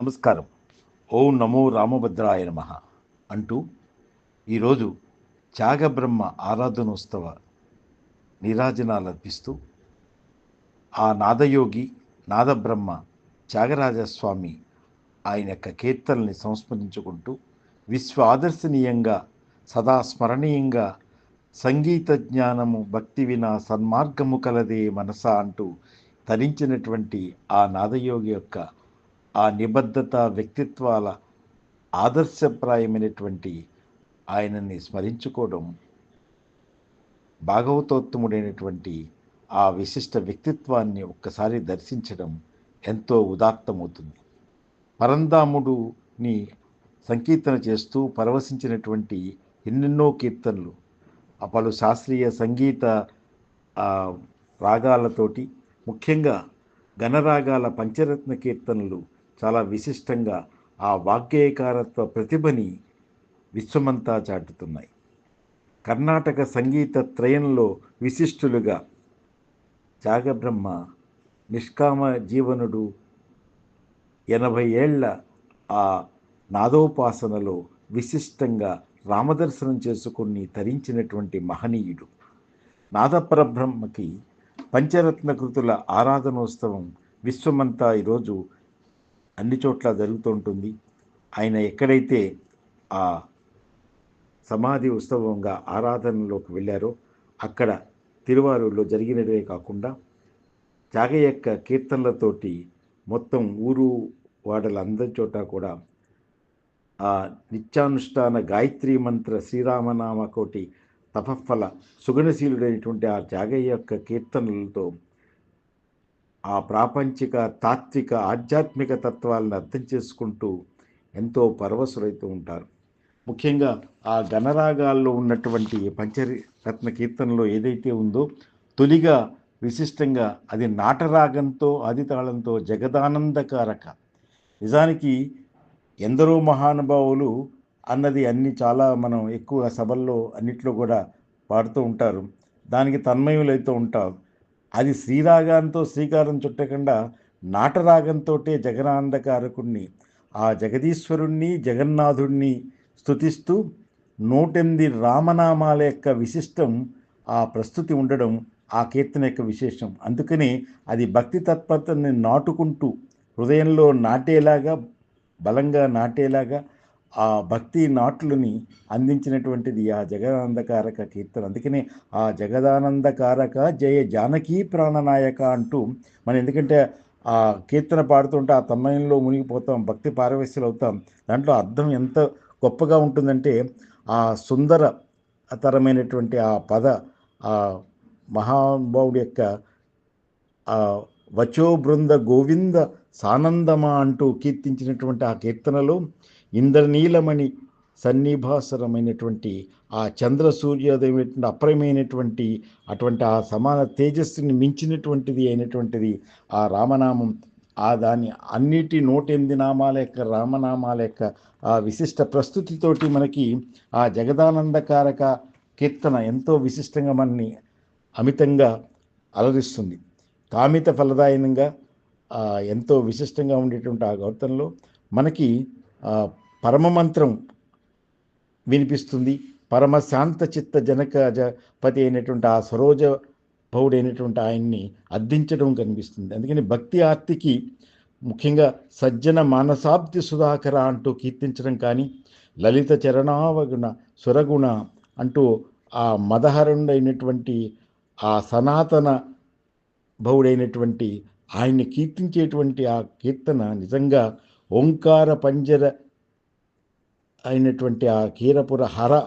నమస్కారం. ఓం నమో రామభద్రాయ నమ అంటూ ఈరోజు త్యాగబ్రహ్మ ఆరాధనోత్సవ నీరాజనాలు అర్పిస్తూ ఆ నాదయోగి నాదబ్రహ్మ త్యాగరాజస్వామి ఆయన యొక్క కీర్తనల్ని సంస్మరించుకుంటూ విశ్వ ఆదర్శనీయంగా సదా స్మరణీయంగా సంగీత జ్ఞానము భక్తి వినా సన్మార్గము కలదే మనస అంటూ తరించినటువంటి ఆ నాదయోగి యొక్క ఆ నిబద్ధత వ్యక్తిత్వాల ఆదర్శప్రాయమైనటువంటి ఆయనని స్మరించుకోవడం భాగవతోత్తముడైనటువంటి ఆ విశిష్ట వ్యక్తిత్వాన్ని ఒక్కసారి దర్శించడం ఎంతో ఉదాత్తమవుతుంది. పరంధాముడుని సంకీర్తన చేస్తూ పరవశించినటువంటి ఎన్నెన్నో కీర్తనలు పలు శాస్త్రీయ సంగీత రాగాలతోటి ముఖ్యంగా గణరాగాల పంచరత్న కీర్తనలు చాలా విశిష్టంగా ఆ వాగ్గేయకారత్వ ప్రతిభని విశ్వమంతా చాటుతున్నాయి. కర్ణాటక సంగీత త్రయంలో విశిష్టులుగా జాగబ్రహ్మ నిష్కామ జీవనుడు ఎనభై ఏళ్ళ ఆ నాదోపాసనలో విశిష్టంగా రామదర్శనం చేసుకుని తరించినటువంటి మహనీయుడు. నాదపరబ్రహ్మకి పంచరత్న కృతుల ఆరాధనోత్సవం విశ్వమంతా ఈరోజు అన్ని చోట్ల జరుగుతుంటుంది. ఆయన ఎక్కడైతే ఆ సమాధి ఉత్సవంగా ఆరాధనలోకి వెళ్ళారో అక్కడ తిరువారూరులో జరిగినదే కాకుండా జాగయ్యక్క కీర్తనలతోటి మొత్తం ఊరు వాడలందరి చోట కూడా ఆ నిత్యానుష్ఠాన గాయత్రి మంత్ర శ్రీరామనామ కోటి తపఫల సుగుణశీలుడైనటువంటి ఆ త్యాగయ్య యొక్క కీర్తనలతో ఆ ప్రాపంచిక తాత్విక ఆధ్యాత్మిక తత్వాలను అర్థం చేసుకుంటూ ఎంతో పరవశులైతూ ఉంటారు. ముఖ్యంగా ఆ గణరాగాల్లో ఉన్నటువంటి పంచరత్న కీర్తనలో ఏదైతే ఉందో తొలిగా విశిష్టంగా అది నాటరాగంతో ఆది తాళంతో జగదానందకారక. నిజానికి ఎందరో మహానుభావులు అన్నది అన్ని చాలా మనం ఎక్కువ సభల్లో అన్నిట్లో కూడా పాడుతూ ఉంటారు. దానికి తన్మయులైతూ ఉంటారు అది శ్రీరాగంతో శ్రీకారం చుట్టకుండా నాటరాగంతో జగనానందకారకుణ్ణి ఆ జగదీశ్వరుణ్ణి జగన్నాథుణ్ణి స్తుతిస్తూ నూటెనిమిది రామనామాల యొక్క విశిష్టం ఆ ప్రస్తుతి ఉండడం ఆ కీర్తన యొక్క విశేషం. అందుకని అది భక్తి తత్పరతని నాటుకుంటూ హృదయంలో నాటేలాగా బలంగా నాటేలాగా ఆ భక్తి నాట్లుని అందించినటువంటిది ఆ జగదానందకారక కీర్తన. అందుకనే ఆ జగదానందకారక జయ జానకీ ప్రాణనాయక అంటూ మనం ఎందుకంటే ఆ కీర్తన పాడుతుంటే ఆ తమ్మయంలో మునిగిపోతాం భక్తి పారవశ్యులు అవుతాం దాంట్లో అర్థం ఎంత గొప్పగా ఉంటుందంటే ఆ సుందర తరమైనటువంటి ఆ పద ఆ మహానుభావుడి యొక్క ఆ వచో బృంద గోవింద సానందమా అంటూ కీర్తించినటువంటి ఆ కీర్తనలో ఇంద్రనీలమణి సన్నిభాసరమైనటువంటి ఆ చంద్ర సూర్యోదయమైనటువంటి అప్రయమైనటువంటి అటువంటి ఆ సమాన తేజస్సుని మించినటువంటిది అయినటువంటిది ఆ రామనామం. ఆ దాని అన్నిటి నూటెనిమిది నామాల యొక్క రామనామాల యొక్క ఆ విశిష్ట ప్రస్తుతితోటి మనకి ఆ జగదానందకారక కీర్తన ఎంతో విశిష్టంగా మనని అమితంగా అలరిస్తుంది. కామిత ఫలదాయనంగా ఎంతో విశిష్టంగా ఉండేటువంటి ఆ గౌతంలో మనకి పరమమంత్రం పరమ మంత్రం వినిపిస్తుంది. పరమ శాంత చిత్త జనకజపతి అయినటువంటి ఆ సరోజ భవుడైనటువంటి ఆయన్ని అర్థించడం కనిపిస్తుంది. అందుకని భక్తి ఆర్తికి ముఖ్యంగా సజ్జన మానసాబ్ది సుధాకర అంటూ కీర్తించడం కానీ లలిత చరణావగుణ సురగుణ అంటూ ఆ మదహరుడైనటువంటి ఆ సనాతన భవుడైనటువంటి ఆయన్ని కీర్తించేటువంటి ఆ కీర్తన నిజంగా ఓంకార పంజర అయినటువంటి ఆ కీరపుర హర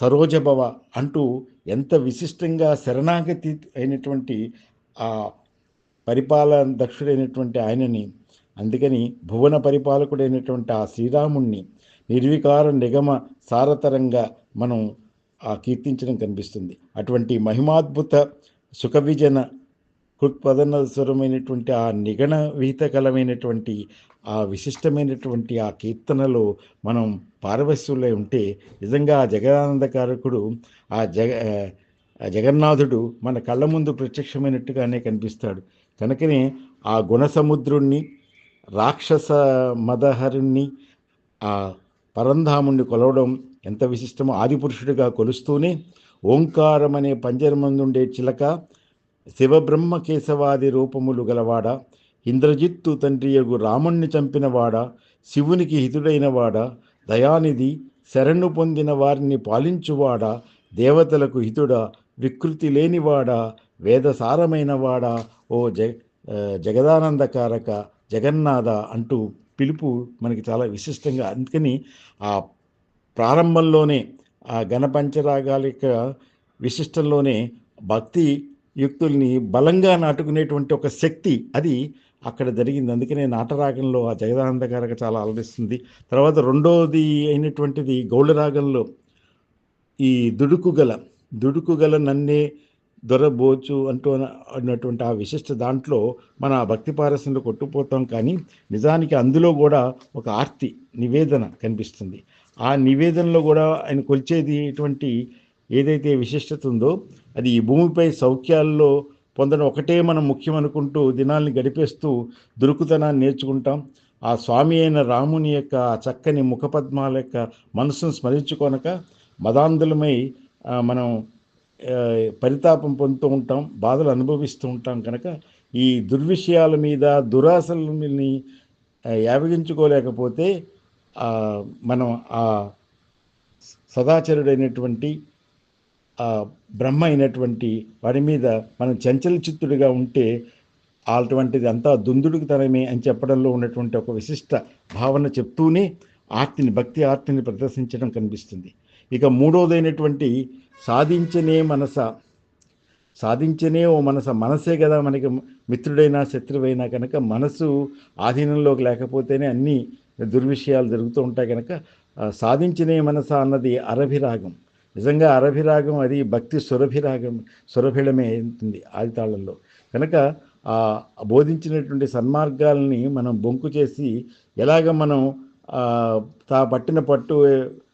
సరోజభవ అంటూ ఎంత విశిష్టంగా శరణాగతి అయినటువంటి ఆ పరిపాలన దక్షుడైనటువంటి ఆయనని అందుకని భువన పరిపాలకుడైనటువంటి ఆ శ్రీరాముణ్ణి నిర్వికార నిగమ సారతరంగా మనం ఆ కీర్తించడం కనిపిస్తుంది. అటువంటి మహిమాద్భుత సుఖవిజన కృత్పదనస్వరమైనటువంటి ఆ నిగణ విహితకలమైనటువంటి ఆ విశిష్టమైనటువంటి ఆ కీర్తనలో మనం పారవశ్యులై ఉంటే నిజంగా ఆ జగదానందకారకుడు ఆ జగ జగన్నాథుడు మన కళ్ళ ముందు ప్రత్యక్షమైనట్టుగానే కనిపిస్తాడు. కనుకనే ఆ గుణసముద్రుణ్ణి రాక్షస మదహరుణ్ణి ఆ పరంధాముణ్ణి కొలవడం ఎంత విశిష్టమో ఆదిపురుషుడిగా కొలుస్తూనే ఓంకారం అనే పంజరమందుండే చిలక శివబ్రహ్మ కేశవాది రూపములు గలవాడ? ఇంద్రజిత్తు తండ్రియగు రాముణ్ణి చంపినవాడ? శివునికి హితుడైనవాడ? దయానిధి శరణు పొందిన వారిని పాలించువాడ? దేవతలకు హితుడా? వికృతి లేనివాడ? వేదసారమైనవాడ? ఓ జ జగదానందకారక జగన్నాథ అంటూ పిలుపు మనకి చాలా విశిష్టంగా. అందుకని ఆ ప్రారంభంలోనే ఆ గణపంచరాగాల యొక్క విశిష్టంలోనే భక్తి యుక్తుల్ని బలంగా నాటుకునేటువంటి ఒక శక్తి అది అక్కడ జరిగింది. అందుకనే నాటరాగంలో ఆ జగదానందకారక చాలా అలరిస్తుంది. తర్వాత రెండోది అయినటువంటిది గౌళరాగంలో ఈ దుడుకుగల దుడుకుగల నన్నే దొరబోచు అంటూ అన్నటువంటి ఆ విశిష్ట దాంట్లో మన భక్తి పారస్యంలో కొట్టుకుపోతాం కానీ నిజానికి అందులో కూడా ఒక ఆర్తి నివేదన కనిపిస్తుంది. ఆ నివేదనలో కూడా ఆయన కొలిచేది ఇటువంటి ఏదైతే విశిష్టత ఉందో అది ఈ భూమిపై సౌఖ్యాల్లో పొందడం ఒకటే మనం ముఖ్యం అనుకుంటూ దినాల్ని గడిపేస్తూ దురుకుతనాన్ని నేర్చుకుంటాం. ఆ స్వామి అయిన రాముని యొక్క ఆ చక్కని ముఖపద్మాల యొక్క మనసును స్మరించుకొనక మదాంధులమై మనం పరితాపం పొందుతూ ఉంటాం బాధలు అనుభవిస్తూ ఉంటాం కనుక ఈ దుర్విషయాల మీద దురాశలని యావగించుకోలేకపోతే మనం ఆ సదాచరుడైనటువంటి బ్రహ్మ అయినటువంటి వాడి మీద మనం చంచల చిత్తుడిగా ఉంటే అటువంటిది అంతా దుందుడికి తనమే అని చెప్పడంలో ఉన్నటువంటి ఒక విశిష్ట భావన చెప్తూనే ఆర్తిని భక్తి ఆర్తిని ప్రదర్శించడం కనిపిస్తుంది. ఇక మూడోదైనటువంటి సాధించనే మనస సాధించనే ఓ మనస మనసే కదా మనకి మిత్రుడైనా శత్రువైనా కనుక మనసు ఆధీనంలోకి లేకపోతేనే అన్ని దుర్విషయాలు జరుగుతూ ఉంటాయి కనుక సాధించనే మనస అన్నది అరభిరాగం. నిజంగా అరభిరాగం అది భక్తి సురభిరాగం సురభిళమే అవుతుంది ఆదితాళంలో కనుక ఆ బోధించినటువంటి సన్మార్గాల్ని మనం బొంకు చేసి ఎలాగ మనం తా పట్టిన పట్టు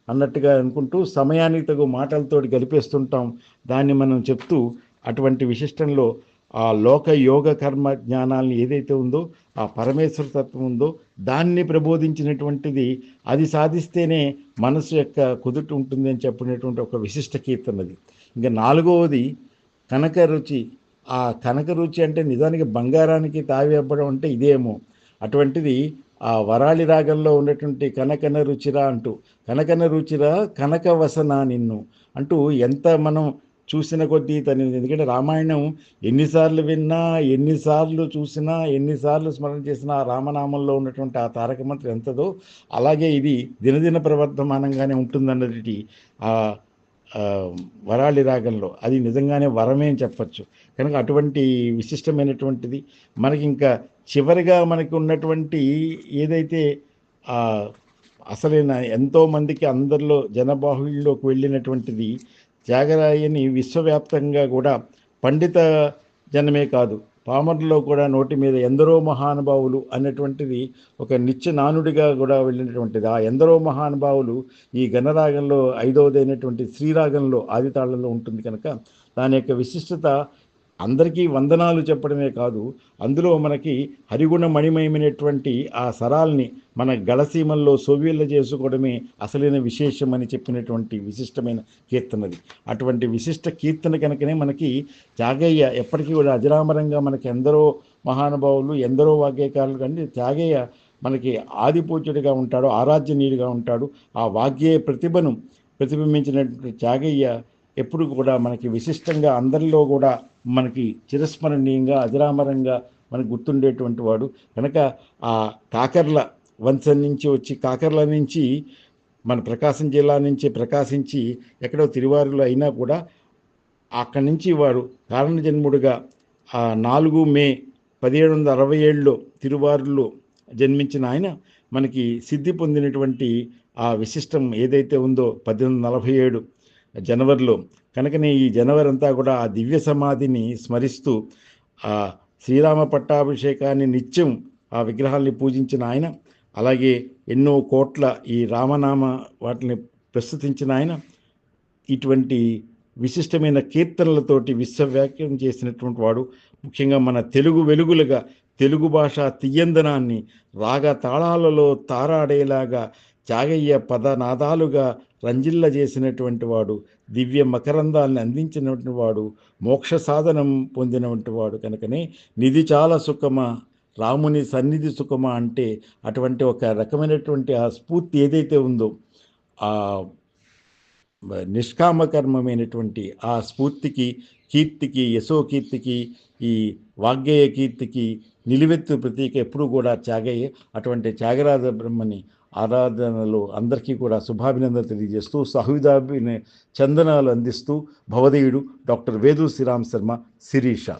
అన్నట్టుగా అనుకుంటూ సమయానికి తగు మాటలతో గడిపేస్తుంటాం దాన్ని మనం చెప్తూ అటువంటి విశిష్టంలో ఆ లోక యోగ కర్మ జ్ఞానాల్ని ఏదైతే ఉందో ఆ పరమేశ్వర తత్వం ఉందో దాన్ని ప్రబోధించినటువంటిది అది సాధిస్తేనే మనసు యొక్క కుదుట ఉంటుంది అని చెప్పినటువంటి ఒక విశిష్ట కీర్తనది ఇంకా నాలుగవది కనక రుచి. ఆ కనక రుచి అంటే నిజానికి బంగారానికి తావి అవ్వడం అంటే ఇదేమో. అటువంటిది ఆ వరాళి రాగంలో ఉన్నటువంటి కనకన రుచిరా అంటూ కనకన రుచిరా కనక వసన నిన్ను అంటూ ఎంత మనం చూసిన కొద్దీ తను ఎందుకంటే రామాయణం ఎన్నిసార్లు విన్నా ఎన్నిసార్లు చూసినా ఎన్నిసార్లు స్మరణ చేసినా ఆ రామనామంలో ఉన్నటువంటి ఆ తారక మంత్రం ఎంతదో అలాగే ఇది దినదిన ప్రవర్ధమానంగానే ఉంటుందన్నది ఆ వరాళి రాగంలో. అది నిజంగానే వరమే అని చెప్పచ్చు. కనుక అటువంటి విశిష్టమైనటువంటిది మనకి ఇంకా చివరిగా మనకి ఉన్నటువంటి ఏదైతే అసలైన ఎంతోమందికి అందరిలో జనబాహుళ్యంలోకి వెళ్ళినటువంటిది త్యాగరాయని విశ్వవ్యాప్తంగా కూడా పండిత జనమే కాదు పామర్లో కూడా నోటి మీద ఎందరో మహానుభావులు అనేటువంటిది ఒక నిత్య నానుడిగా కూడా వెళ్ళినటువంటిది. ఆ ఎందరో మహానుభావులు ఈ గణరాగంలో ఐదవదైనటువంటి శ్రీరాగంలో ఆదితాళంలో ఉంటుంది కనుక దాని యొక్క విశిష్టత అందరికీ వందనాలు చెప్పడమే కాదు అందులో మనకి హరిగుణ మణిమయమైనటువంటి ఆ సరాల్ని మన గళసీమల్లో సోవ్యల్ల చేసుకోవడమే అసలైన విశేషం అని చెప్పినటువంటి విశిష్టమైన కీర్తనది అటువంటి విశిష్ట కీర్తన కనుకనే మనకి త్యాగయ్య ఎప్పటికీ కూడా అజరామరంగా మనకి ఎందరో మహానుభావులు ఎందరో వాగ్యకారులు కానీ త్యాగయ్య మనకి ఆదిపూజ్యుడిగా ఉంటాడు ఆరాధ్యనీయుడిగా ఉంటాడు. ఆ వాగ్యేయ ప్రతిభను ప్రతిబింబించినటువంటి త్యాగయ్య ఎప్పుడు కూడా మనకి విశిష్టంగా అందరిలో కూడా మనకి చిరస్మరణీయంగా అజరామరంగా మనకు గుర్తుండేటువంటి వాడు. కనుక ఆ కాకర్ల వంశం నుంచి వచ్చి కాకర్ల నుంచి మన ప్రకాశం జిల్లా నుంచి ప్రకాశించి ఎక్కడో తిరువారులో అయినా కూడా అక్కడి నుంచి వాడు కారణ జన్ముడుగా ఆ నాలుగు మే పదిహేడు వందల అరవై ఏడులో తిరువారులో జన్మించిన ఆయన మనకి సిద్ధి పొందినటువంటి ఆ విశిష్టం ఏదైతే ఉందో పద్దెనిమిది నలభై ఏడు జనవరిలో. కనుకనే ఈ జనవరి అంతా కూడా ఆ దివ్య సమాధిని స్మరిస్తూ ఆ శ్రీరామ పట్టాభిషేకాన్ని నిత్యం ఆ విగ్రహాల్ని పూజించిన ఆయన అలాగే ఎన్నో కోట్ల ఈ రామనామ వాటిని ప్రస్తుతించిన ఆయన ఇటువంటి విశిష్టమైన కీర్తనలతోటి విశ్వవ్యాఖ్యం చేసినటువంటి వాడు ముఖ్యంగా మన తెలుగు వెలుగులుగా తెలుగు భాష తియ్యందనాన్ని రాగ తాళాలలో తారాడేలాగా త్యాగయ్య పదనాదాలుగా రంజిల్ల చేసినటువంటి వాడు దివ్య మకరందాన్ని అందించినటువంటి వాడు మోక్ష సాధనం పొందినటువంటి వాడు కనుకనే నిధి చాలా సుఖమా రాముని సన్నిధి సుఖమా అంటే అటువంటి ఒక రకమైనటువంటి ఆ స్ఫూర్తి ఏదైతే ఉందో ఆ నిష్కామకర్మమైనటువంటి ఆ స్ఫూర్తికి కీర్తికి యశోకీర్తికి ఈ వాగ్గేయ కీర్తికి నిలువెత్తు ప్రతీక ఎప్పుడు కూడా త్యాగయ్య అటువంటి త్యాగరాజ బ్రహ్మని ఆరాధనలో అందరికీ కూడా శుభాభినందన తెలియజేస్తూ సహవిధాభిన చందనాలు అందిస్తూ భవదేయుడు డాక్టర్ వేదు శ్రీరామ్ శర్మ శిరీష.